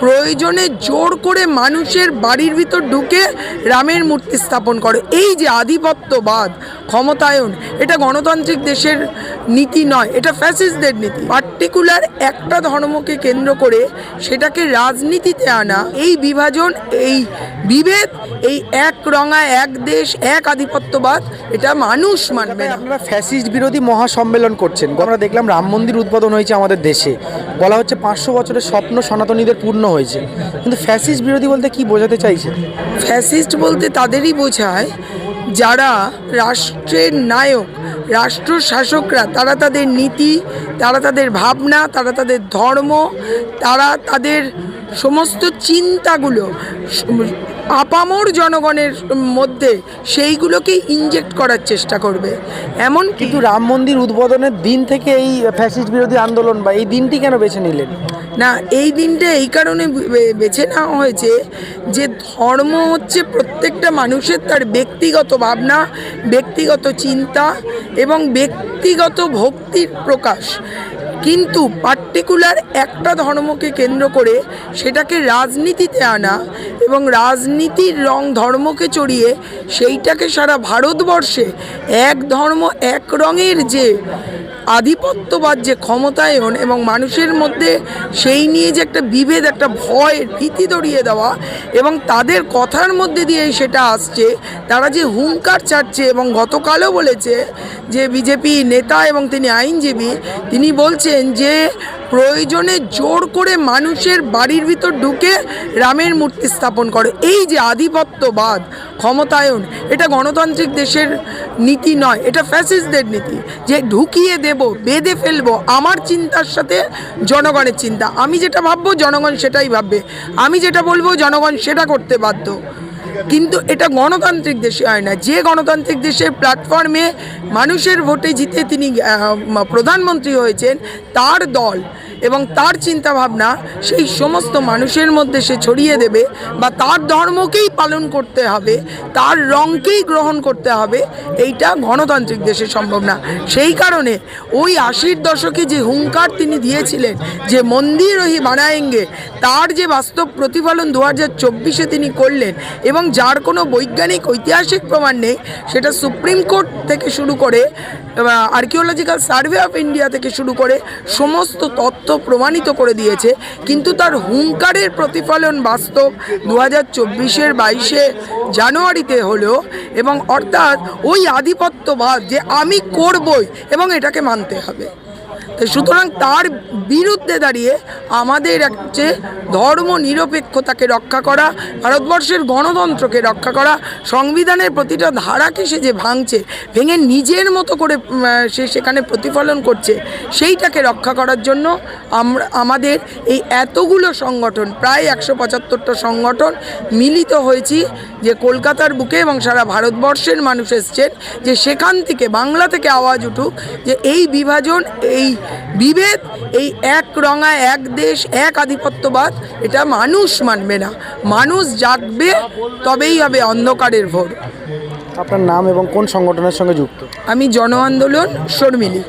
প্রয়োজনে জোর করে মানুষের বাড়ির ভিতর ঢুকে রামের মূর্তি স্থাপন করে। এই যে আধিপত্যবাদ, ক্ষমতায়ন, এটা গণতান্ত্রিক দেশের নীতি নয়, এটা ফ্যাসিস্টদের নীতি। পার্টিকুলার একটা ধর্মকে কেন্দ্র করে সেটাকে রাজনীতিতে আনা। এই বিভাজন এই বিভেদ এই এক রঙা এক দেশ এক আধিপত্যবাদ এটা মানুষ মানবে আপনারা ফ্যাসিস্ট বিরোধী মহাসম্মেলন করছেন। আমরা দেখলাম রাম মন্দির উদ্বোধন হয়েছে আমাদের দেশে। বলা হচ্ছে পাঁচশো বছরের স্বপ্ন সনাতনীদের পূর্ণ হয়েছে। কিন্তু ফ্যাসিস্ট বিরোধী বলতে কি বোঝাতে চাইছে ফ্যাসিস্ট বলতে তাদেরই বোঝায় যারা রাষ্ট্রের নায়ক রাষ্ট্র শাসকরা তারা তাদের নীতি তারা তাদের ভাবনা তারা তাদের ধর্ম তারা তাদের সমস্ত চিন্তাগুলো আপামর জনগণের মধ্যে সেইগুলোকে ইনজেক্ট করার চেষ্টা করবে। এমন কিন্তু রাম মন্দির উদ্বোধনের দিন থেকে এই ফ্যাসিস্ট বিরোধী আন্দোলন বা এই দিনটি কেন বেছে নিলেন? না এই দিনটা এই কারণে বেছে নেওয়া হয়েছে যে ধর্ম হচ্ছে প্রত্যেকটা মানুষের তার ব্যক্তিগত ভাবনা ব্যক্তিগত চিন্তা এবং ব্যক্তিগত ভক্তির প্রকাশ। কিন্তু পার্টিকুলার একটা ধর্মকে কেন্দ্র করে সেটাকে রাজনীতিতে আনা এবং রাজনীতির রং ধর্মকে চড়িয়ে সেইটাকে সারা ভারতবর্ষে এক ধর্ম, এক রঙের যে আধিপত্যবাদ যে ক্ষমতায়ন এবং মানুষের মধ্যে সেই নিয়ে যে একটা বিভেদ, একটা ভয়ের ভীতি ধরিয়ে দেওয়া এবং তাদের কথার মধ্যে দিয়ে সেটা আসছে, তারা যে হুঙ্কার ছাড়ছে এবং গতকালও বলেছে যে বিজেপি নেতা এবং তিনি আইনজীবী, তিনি বলছেন যে প্রয়োজনে জোর করে মানুষের বাড়ির ভিতর ঢুকে রামের মূর্তি স্থাপন করে। এই যে আধিপত্যবাদ, ক্ষমতায়ন, এটা গণতান্ত্রিক দেশের নীতি নয়, এটা ফ্যাসিস্টদের নীতি। যে ঢুকিয়ে দেব, বেঁধে ফেলব, আমার চিন্তার সাথে জনগণের চিন্তা। আমি যেটা ভাববো, জনগণ সেটাই ভাববে। আমি যেটা বলব, জনগণ সেটা করতে বাধ্য। কিন্তু এটা গণতান্ত্রিক দেশে হয় না। যে গণতান্ত্রিক দেশের প্ল্যাটফর্মে মানুষের ভোটে জিতে তিনি প্রধানমন্ত্রী হয়েছেন, তার দল এবং তার চিন্তা ভাবনা সেই সমস্ত মানুষের মধ্যে সে ছড়িয়ে দেবে বা তার ধর্মকেই পালন করতে হবে, তার রঙকেই গ্রহণ করতে হবে, এইটা গণতান্ত্রিক দেশে সম্ভব না। সেই কারণে ওই আশির দশকে যে হুঙ্কার তিনি দিয়েছিলেন, যে মন্দির ওই বানায়েঙ্গে তার যে বাস্তব প্রতিফলন দু হাজার চব্বিশে তিনি করলেন এবং যার কোনো বৈজ্ঞানিক ঐতিহাসিক প্রমাণ নেই, সেটা সুপ্রিম কোর্ট থেকে শুরু করে আর্কিওলজিক্যাল সার্ভে অফ ইন্ডিয়া থেকে শুরু করে সমস্ত তথ্য প্রমাণিত করে দিয়েছে, কিন্তু তার হুঙ্কারের প্রতিফলন বাস্তব দু হাজার চব্বিশের বাইশে জানুয়ারিতে হলো এবং অর্থাৎ ওই আধিপত্যবাদ যে আমি করবই এবং এটাকে মানতে হবে। সুতরাং তার বিরুদ্ধে দাঁড়িয়ে আমাদের হচ্ছে ধর্ম নিরপেক্ষতাকে রক্ষা করা, ভারতবর্ষের গণতন্ত্রকে রক্ষা করা, সংবিধানের প্রতিটা ধারাকে সে যে ভাঙছে, ভেঙে নিজের মতো করে সে সেখানে প্রতিফলন করছে, সেইটাকে রক্ষা করার জন্য আমরা, আমাদের এই এতগুলো সংগঠন, প্রায় একশো পঁচাত্তরটা সংগঠন মিলিত হয়েছি যে কলকাতার বুকে এবং সারা ভারতবর্ষের মানুষ এসছেন যে সেখান থেকে, বাংলা থেকে আওয়াজ উঠুক যে এই বিভাজন, এই বিভেদ এই এক রঙা এক দেশ এক আধিপত্যবাদ এটা মানুষ মানবে না। মানুষ জাগবে তবেই হবে অন্ধকারের ভোর। আপনার নাম এবং কোন সংগঠনের সঙ্গে যুক্ত? আমি জন আন্দোলন শর্মিলী।